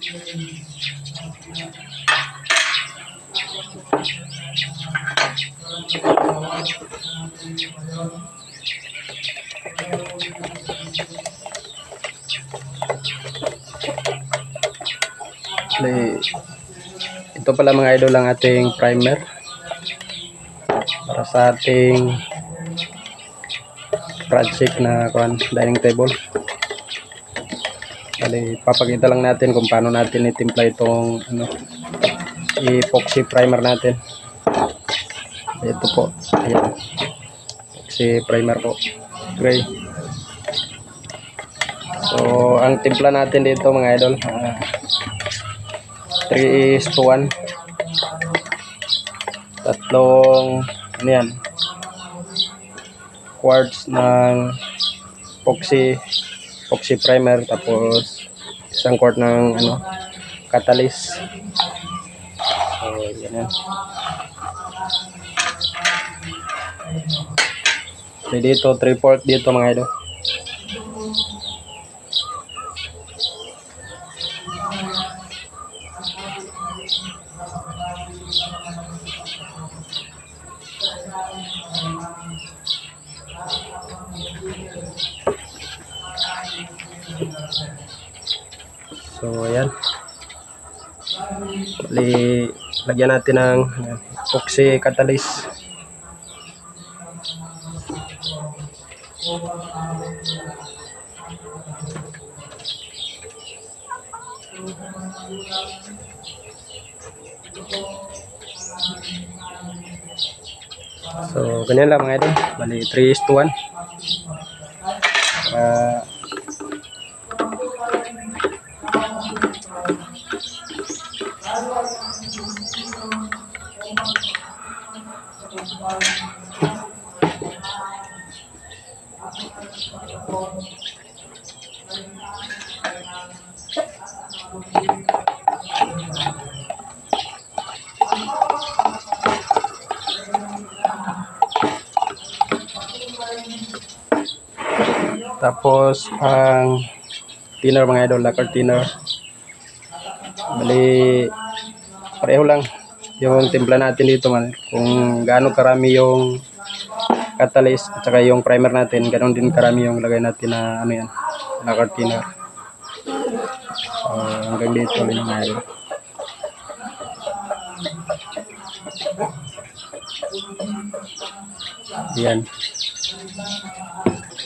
Actually, ito pala mga idol ang ating primer para sa ating project na kuan dining table. Bali, papakita lang natin kung paano natin itimpla itong ano, epoxy primer natin. Ito po. Ayan. Epoxy primer po. Gray. So, ang timpla natin dito mga idol, ah, 3 is to 1. Tatlong, ano yan, quarts ng epoxy, epoxy primer, tapos isang quart ng ano, catalyst. So, yan yan. So, dito, 3 port dito mga idol. So, ayan. Bali, lagyan natin ng ayan, epoxy catalyst. So, ganyan lang mga idol. Bali, 3 is to 1. Para Tapos, ang thinner mga idol, lacquer thinner. Bali, pareho lang yung timpla natin dito man. Kung gaano karami yung catalyst at saka yung primer natin, ganoon din karami yung lagay natin na ano yan, lacquer thinner. So, hanggang dito lang mga idol. Yan.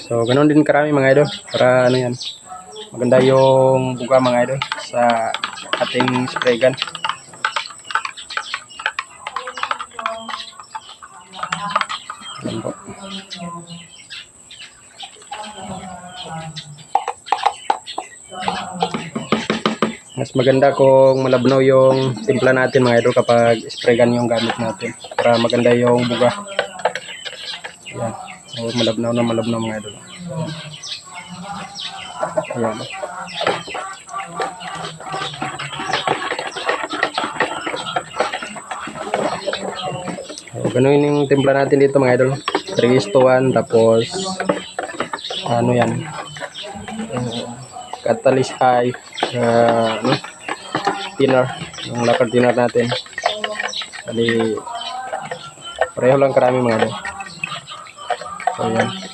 So, ganoon din karami mga idol. Para ano yan. Maganda yung buga mga idol sa ating spray gun. Yan. Mas maganda kung malabnaw yung timpla natin mga idol kapag spray gun yung gamit natin. Para maganda yung buga. Yan. So, malabnaw na malabnaw mga idol. Ayan. So, ganun yung timpla natin dito mga idol. 3 is to 1 tapos ano yan? Uh, catalyst high uh, ano, thinner yung lacquer thinner natin. Bali pareho lang karami mga idol. So yan